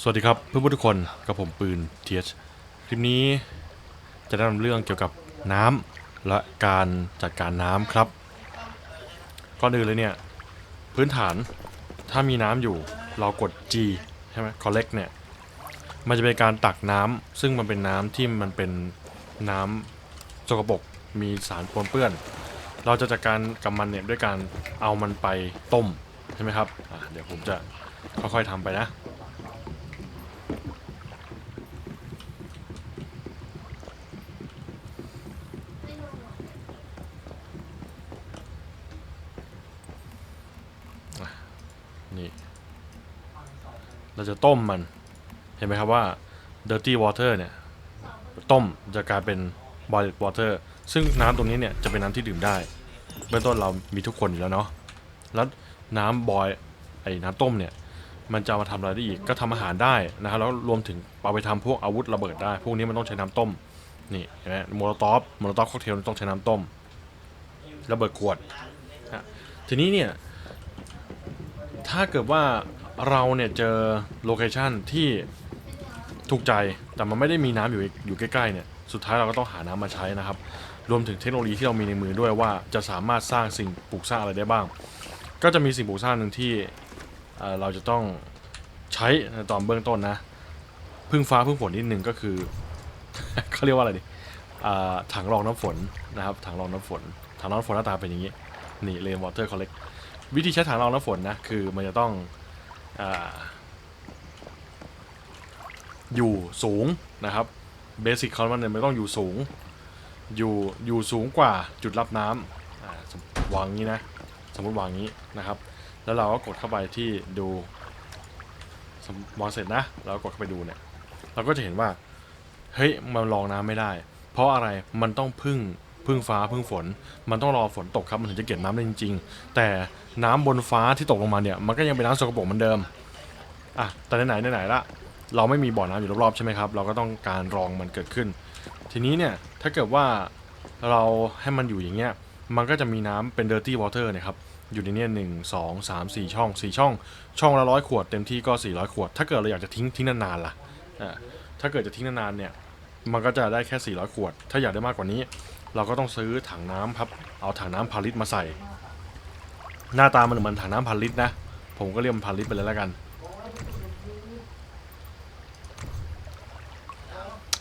สวัสดีครับเพื่อนๆทุกคนกับผมปืนเทียชคลิปนี้จะแนะนำเรื่องเกี่ยวกับน้ำและการจัดการน้ำครับก่อนอื่นเลยเนี่ยพื้นฐานถ้ามีน้ำอยู่เรากด G ใช่ไหม collect เนี่ยมันจะเป็นการตักน้ำซึ่งมันเป็นน้ำที่มันเป็นน้ำสกปรกมีสารปนเปื้อน เราจะจัดการกับมันเนี่ยด้วยการเอามันไปต้มใช่ไหมครับเดี๋ยวผมจะค่อยๆทำไปนะ นี่ เราจะต้มมัน เห็นไหมครับว่า dirty water เนี่ย ต้มจะกลายเป็น boiled water ซึ่งน้ำตรงนี้เนี่ยจะเป็นน้ำที่ดื่มได้ เบื้องต้นเรามีทุกคนอยู่แล้วเนาะ แล้วน้ำบอยไอ้น้ำต้มเนี่ย มันจะมาทำอะไรได้อีก ก็ทำอาหารได้นะครับ แล้วรวมถึงเอาไปทำพวกอาวุธระเบิดได้ พวกนี้มันต้องใช้น้ำต้ม นี่เห็นไหมโมโลตอฟโมโลตอฟค็อกเทลต้องใช้น้ำต้ม ระเบิดขวด ทีนี้เนี่ย ถ้าเกิดว่าเราเนี่ยเจอโลเคชันที่ถูกใจแต่มันไม่ได้มีน้ำอยู่อยู่ใกล้ๆเนี่ยสุดท้ายเราก็ต้องหาน้ำมาใช้นะครับ รวมถึงเทคโนโลยีที่เรามีในมือด้วยว่าจะสามารถสร้างสิ่งปลูกสร้างอะไรได้บ้าง ก็จะมีสิ่งปลูกสร้างหนึ่งที่เราจะต้องใช้ในตอนเบื้องต้นนะพึ่งฟ้าพึ่งฝนนิดนึงก็คือเขาเรียกว่าอะไรดิถังรองน้ำฝนนะครับถังรองน้ำฝนถังรองน้ำฝนหน้าตาเป็นอย่างนี้นี่เลนวอเตอร์คอลเลก วิธีใช้ถังรองน้ำฝนนะ คือมันจะต้องออยู่สูงนะครับเบสิกเขามันเนี่ยมันต้องอยู่สูง อยู่อยู่สูงกว่าจุดรับน้ำวางงี้นะ สมมติวางงี้นะครับ แล้วเราก็กดเข้าไปที่ดูมวางเสร็จนะ เราก็กดเข้าไปดูเนี่ย เราก็จะเห็นว่า เฮ้ยมันรองน้ำไม่ได้ เพราะอะไรมันต้องพึ่ง พึ่งฟ้าพึ่งฝน มันต้องรอฝนตกครับมันถึงจะเก็บน้ำได้จริง ๆ แต่น้ำบนฟ้าที่ตกลงมาเนี่ยมันก็ยังเป็นน้ำสกปรกเหมือนเดิมอะแต่ไหนๆไหนละเราไม่มีบ่อน้ำอยู่รอบๆใช่ไหมครับ เราก็ต้องการรองมันเกิดขึ้น ทีนี้เนี่ยถ้าเกิดว่าเราให้มันอยู่อย่างเงี้ยมันก็จะมีน้ำเป็น dirty water เนะครับอยู่ในเนี้หนึ่งสองสามสี่ช่องสี่ช่อง ช่องละร้อยขวดเต็มที่ก็สี่ร้อยขวด ถ้าเกิดเราอยากจะทิ้งทิ้งนานๆล่ะอ่าถ้าเกิดจะทิ้งนานๆเนี่ยมันก็จะได้แค่400ขวด ถ้าอยากได้มากกว่านี้ เราก็ต้องซื้อถังน้ำครับ เอาถังน้ำพันลิตรมาใส่ หน้าตามันเหมือนถังน้ำพันลิตรนะ ผมก็เรียกมันพันลิตรไปเลยแล้วกัน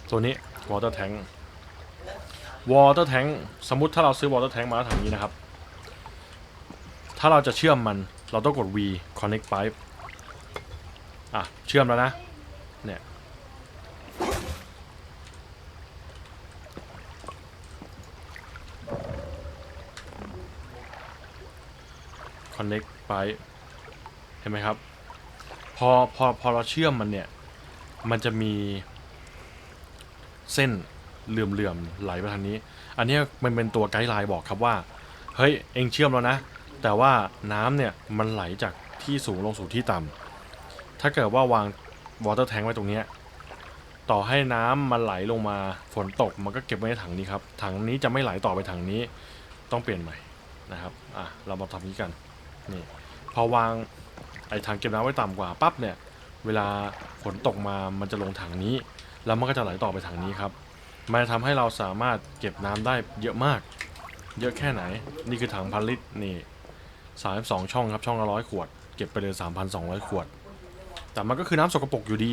ตัวนี้ water tank water tank สมมติถ้าเราซื้อ water tank มาถังนี้นะครับ ถ้าเราจะเชื่อมมัน เราต้องกด V connect pipe อะ เชื่อมแล้วนะ เนี่ย connect ไปเห็นไหมครับ พอพอพอเราเชื่อมมันเนี่ย มันจะมีเส้นเหลื่อมๆไหลไปทางนี้ อันนี้มันเป็นตัวไกด์ไลน์บอกครับว่า เฮ้ย เองเชื่อมแล้วนะ แต่ว่าน้ำเนี่ย มันไหลจากที่สูงลงสู่ที่ต่ำ ถ้าเกิดว่าวางวอเตอร์แทงไว้ตรงนี้ ต่อให้น้ำมันไหลลงมาฝนตกมันก็เก็บไว้ในถังนี้ครับ ถังนี้จะไม่ไหลต่อไปถังนี้ ต้องเปลี่ยนใหม่นะครับ อะ เรามาทำนี้กัน นี่พอวางไอ้ถังเก็บน้ำไว้ต่ำกว่าปั๊บเนี่ยเวลาฝนตกมามันจะลงถังนี้ แล้วมันก็จะไหลต่อไปถังนี้ครับ มันจะทำให้เราสามารถเก็บน้ำได้เยอะมาก เยอะแค่ไหน นี่คือถังพันลิตรนี่สามสองช่องครับช่องละร้อยขวด เก็บไปเลยสามพันสองร้อยขวด แต่มันก็คือน้ำสกปรกอยู่ดี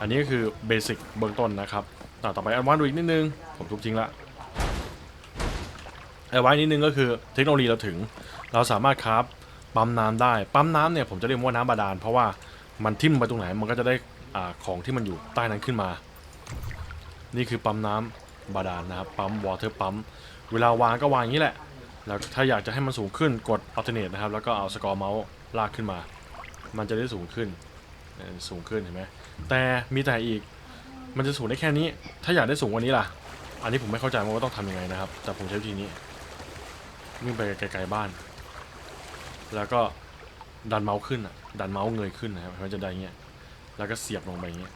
อันนี้ก็คือเบสิกเบื้องต้นนะครับต่อไปอันวานดูอีกนิดนึง ผมทุบทิ้งละ ไอ้ไว้นิดนึงก็คือเทคโนโลยีเราถึง เราสามารถคราฟปั๊มน้ำได้ปั๊มน้ำเนี่ยผมจะเรียกว่าน้ำบาดาลเพราะว่ามันทิ่มไปตรงไหนมันก็จะได้อาของที่มันอยู่ใต้นั้นขึ้นมา นี่คือปั๊มน้ำบาดาลนะครับปั๊มวอเตอร์ปั๊มเวลาวางก็วางอย่างนี้แหละ แล้วถ้าอยากจะให้มันสูงขึ้นกด alternate นะครับ แล้วก็เอาสกอร์เมาส์ลากขึ้นมา มันจะได้สูงขึ้นสูงขึ้นเห็นไหมแต่มีแต่อีกมันจะสูงได้แค่นี้ ถ้าอยากได้สูงกว่านี้ล่ะ อันนี้ผมไม่เข้าใจว่าต้องทำยังไงนะครับ แต่ผมใช้วิธีนี้ วิ่งไปไกลๆบ้าน แล้วก็ดันเมาส์ขึ้นอะ ดันเมาส์เงยขึ้นนะครับมันจะได้เงี้ย แล้วก็เสียบลงไปเงี้ย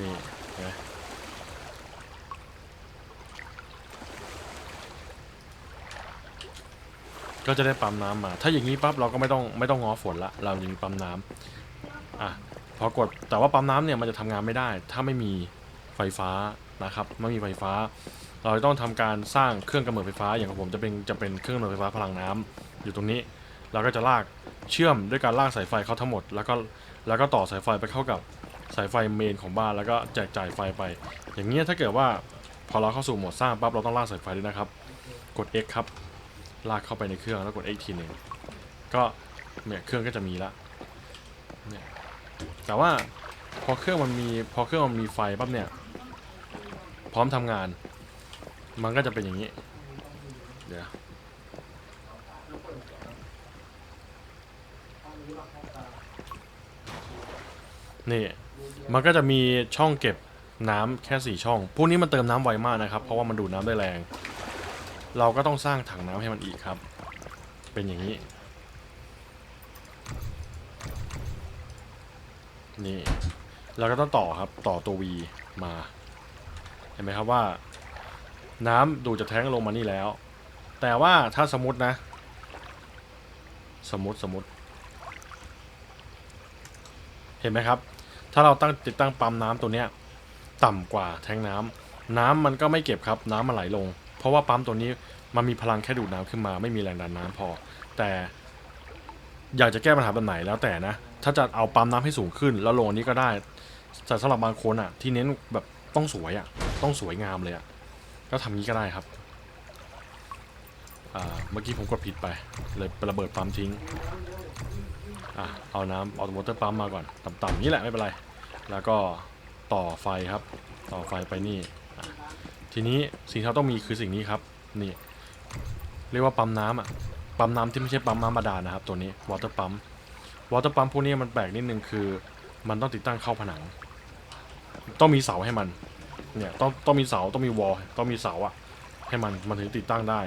นี่นไหมก็จะได้ปั๊มน้ำมา ถ้าอย่างนี้ปั๊บเราก็ไม่ต้องไม่ต้องง้อฝนละ เราจะมีปั๊มน้ำอะพอกด แต่ว่าปั๊มน้ำเนี่ยมันจะทำงานไม่ได้ ถ้าไม่มีไฟฟ้า นะครับไม่มีไฟฟ้า เราจะต้องทำการสร้างเครื่องกำเนิดไฟฟ้าอย่างของผมจะเป็นจะเป็นเครื่องกำเนิดไฟฟ้าพลังน้ำอยู่ตรงนี้เราก็จะลากเชื่อมด้วยการลากสายไฟเข้าทั้งหมด แล้วก็แล้วก็ต่อสายไฟไปเข้ากับสายไฟเมนของบ้านแล้วก็แจกจ่ายไฟไป อย่างเงี้ยถ้าเกิดว่าพอเราเข้าสู่โหมดสร้างปั๊บเราต้องลากสายไฟด้วยนะครับ กด X ครับลากเข้าไปในเครื่องแล้วกด X ทีหนึ่งก็เนี่ยเครื่องก็จะมีละเนี่ยแต่ว่าพอเครื่องมันมีพอเครื่องมันมีไฟปั๊บเนี่ย ร้อมทำงาน มันก็จะเป็นอย่างนี้ เดี๋ยวนี่มันก็จะมีช่องเก็บน้ำแค่สี่ช่อง พวกนี้มันเติมน้ำไวมากนะครับ เพราะว่ามันดูดน้ำได้แรง เราก็ต้องสร้างถังน้ำให้มันอีกครับ เป็นอย่างนี้ นี่ เราก็ต้องต่อครับ ต่อตัว V มา เห็นไหมครับว่า น้ำดูจากแท้งลงมานี่แล้ว แต่ว่าถ้าสมมตินะ สมมติสมมติ เห็นไหมครับ ถ้าเราตั้งติดตั้งปั๊มน้ำตัวเนี้ย ต่ำกว่าแท้งน้ำน้ำมันก็ไม่เก็บครับ น้ำมันไหลลง เพราะว่าปั๊มตัวนี้มันมีพลังแค่ดูดน้ำขึ้นมา ไม่มีแรงดันน้ำพอ แต่อยากจะแก้ปัญหาแบบไหนแล้วแต่นะ ถ้าจะเอาปั๊มน้ำให้สูงขึ้น แล้วลงอันนี้ก็ได้แต่สำหรับบางคนอะ ที่เน้นแบบต้องสวยอะ ต้องสวยงามเลยอะก็ทำนี้ก็ได้ครับอ่าเมื่อกี้ผมกดผิดไป เลยประเบิดปั๊มทิ้งอะเอาน้ำเอามอเตอร์ปั๊มมาก่อนต่ำๆนี่แหละไม่เป็นไร แล้วก็ต่อไฟครับ ต่อไฟไปนี่ ทีนี้สิ่งที่เราต้องมีคือสิ่งนี้ครับ นี่ เรียกว่าปั๊มน้ำอะ ปั๊มน้ำที่ไม่ใช่ปั๊มน้ำบาดาลนะครับ ตัวนี้วอเตอร์ปั๊มวอเตอร์ปั๊มพวกนี้มันแปลกนิดนึงคือ มันต้องติดตั้งเข้าผนัง ต้องมีเสาให้มัน เนี่ยต้องต้องมีเสาต้องมีวอลต้องมีเสาอะให้มันมันถึงติดตั้งได้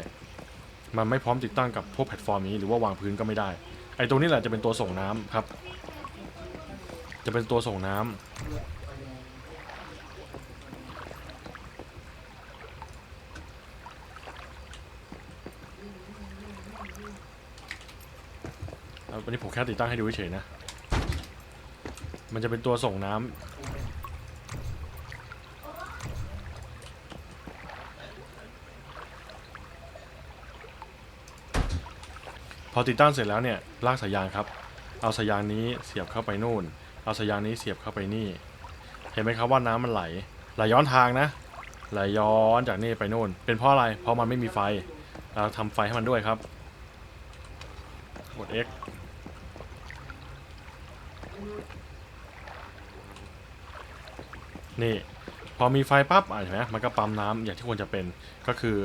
มันไม่พร้อมติดตั้งกับพวกแพลตฟอร์มนี้หรือว่าวางพื้นก็ไม่ได้ ไอ้ตรงนี้แหละจะเป็นตัวส่งน้ำครับ จะเป็นตัวส่งน้ำเอาวันนี้ผมแค่ติดตั้งให้ดูเฉยนะ มันจะเป็นตัวส่งน้ำ พอติดตั้งเสร็จแล้วเนี่ยลากสายยางครับ เอาสายยางนี้เสียบเข้าไปนู่น เอาสายยางนี้เสียบเข้าไปนี่ เห็นไหมครับว่าน้ำมันไหลไหลย้อนทางนะไหลย้อนจากนี่ไปนู่น เป็นเพราะอะไร เพราะมันไม่มีไฟ เราทำไฟให้มันด้วยครับ กด X นี่ พอมีไฟปั๊บอะเห็นไหมมันก็ปั๊มน้ำอย่างที่ควรจะเป็น ก็คือ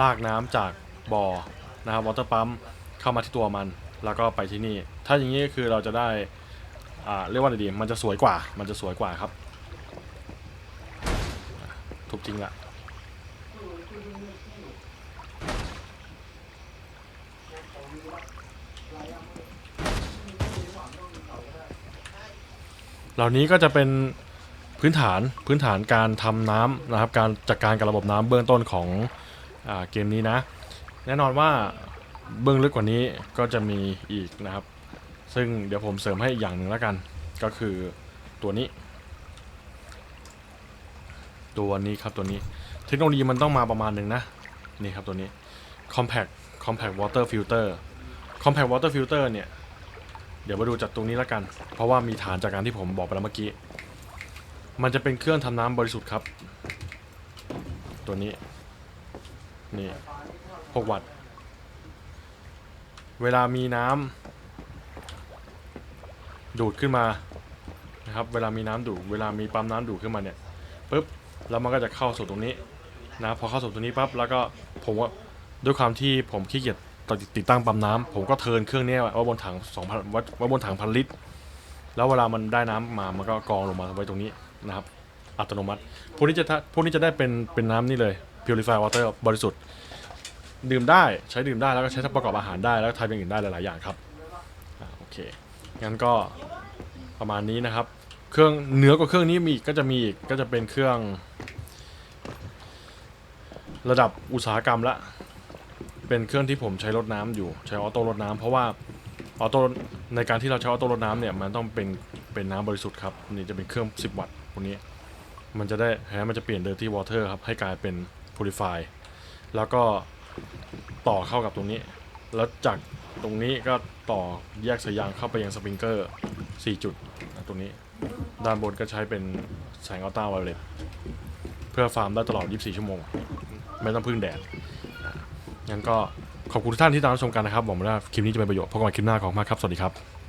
ลากน้ำจากบ่อนะครับวอเตอร์ปั๊ม เข้ามาที่ตัวมัน แล้วก็ไปที่นี่ ถ้าอย่างนี้คือเราจะได้อ่าเรียกว่าอะไรดี มันจะสวยกว่า มันจะสวยกว่าครับอะทุบจริงละเหล่านี้ก็จะเป็นพื้นฐานพื้นฐานการทำน้ำนะครับ การจัดการกับระบบน้ำเบื้องต้นของอเกมนี้นะ แน่นอนว่า เบื้องลึกกว่านี้ก็จะมีอีกนะครับ ซึ่งเดี๋ยวผมเสริมให้อีกอย่างหนึ่งแล้วกัน ก็คือตัวนี้ ตัวนี้ครับตัวนี้ เทคโนโลยีมันต้องมาประมาณหนึ่งนะ นี่ครับตัวนี้ compact compact water filter compact water filter เนี่ย เดี๋ยวมาดูจากตรงนี้แล้วกัน เพราะว่ามีฐานจากการที่ผมบอกไปแล้วเมื่อกี้ มันจะเป็นเครื่องทำน้ำบริสุทธิ์ครับ ตัวนี้ นี่ 6 วัตต์ เวลามีน้ำดูดขึ้นมานะครับเวลามีน้ำดูดเวลามีปั๊มน้ำดูดขึ้นมาเนี่ยปุ๊บแล้วมันก็จะเข้าสู่ตรงนี้นะพอเข้าสู่ตรงนี้ปั๊บแล้วก็ผมว่าด้วยความที่ผมขี้เกียจติดตั้งปั๊มน้ำผมก็เทิร์นเครื่องนี้ไว้บนถัง2,000ไว้ไว้บนถังพันลิตร แล้วเวลามันได้น้ำมามันก็กรองลงมาไว้ตรงนี้นะครับ อัตโนมัติ พวกนี้จะทะพวกนี้จะได้เป็นเป็นน้ำนี่เลย purify water บริสุทธิ์ ดื่มได้ใช้ดื่มได้แล้วก็ใช้ประกอบอาหารได้แล้วก็ทำอย่างอื่นได้หลายๆอย่างครับอ่าโอเคงั้นก็ประมาณนี้นะครับ เครื่องเหนือกว่าเครื่องนี้มีก็จะมีอีกก็จะเป็นเครื่อง ระดับอุตสาหกรรมละเป็นเครื่องที่ผมใช้รดน้ำอยู่ใช้ออโต้รดน้ำเพราะว่าออโต้ในการที่เราใช้ออโต้รดน้ำเนี่ยมันต้องเป็นเป็นน้ำบริสุทธิ์ครับนี่จะเป็นเครื่อง 10 วัตต์พวกนี้ มันจะได้แฮะมันจะเปลี่ยน dirty water ครับให้กลายเป็น purify แล้วก็ ต่อเข้ากับตรงนี้ แล้วจากตรงนี้ก็ต่อแยกสายยางเข้าไปยังสปริงเกอร์ 4 จุดนะตรงนี้ ด้านบนก็ใช้เป็นแสงอัลตราไวโอเลตเพื่อฟาร์มได้ตลอด 24 ชั่วโมง ไม่ต้องพึ่งแดดงั้นก็ขอบคุณทุกท่านที่ตามรับชมกันนะครับหวังว่าคลิปนี้จะเป็นประโยชน์พบกันใหม่คลิปหน้าของมากครับ สวัสดีครับ